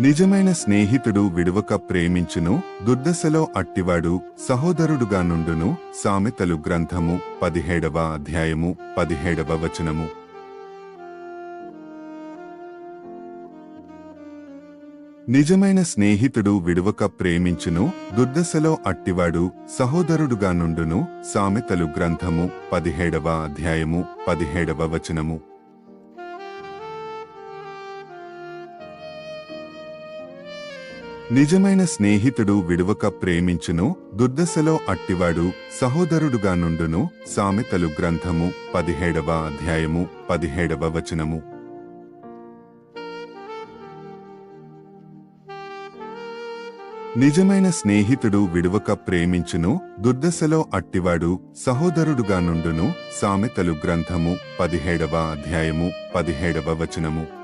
నిజమైన స్నేహితుడు విడువక ప్రేమించును దుర్దశలో అట్టివాడు సహోదరుడుగా నుండును సామెతలు గ్రంథము పదిహేడవ అధ్యాయము పదిహేడవ వచనము. నిజమైన స్నేహితుడు విడువక ప్రేమించును దుర్దశలో అట్టివాడు సహోదరుడుగా నుండును సామెతలు గ్రంథము పదిహేడవ అధ్యాయము పదిహేడవ వచనము. నిజమైన స్నేహితుడు విడువక ప్రేమించును దుర్దశలో అట్టివాడు సహోదరుడుగా నుండును సామెతలు గ్రంథము పదిహేడవ అధ్యాయము పదిహేడవ వచనము. నిజమైన స్నేహితుడు విడువక ప్రేమించును దుర్దశలో అట్టివాడు సహోదరుడుగా నుండును సామెతలు గ్రంథము పదిహేడవ అధ్యాయము పదిహేడవ వచనము.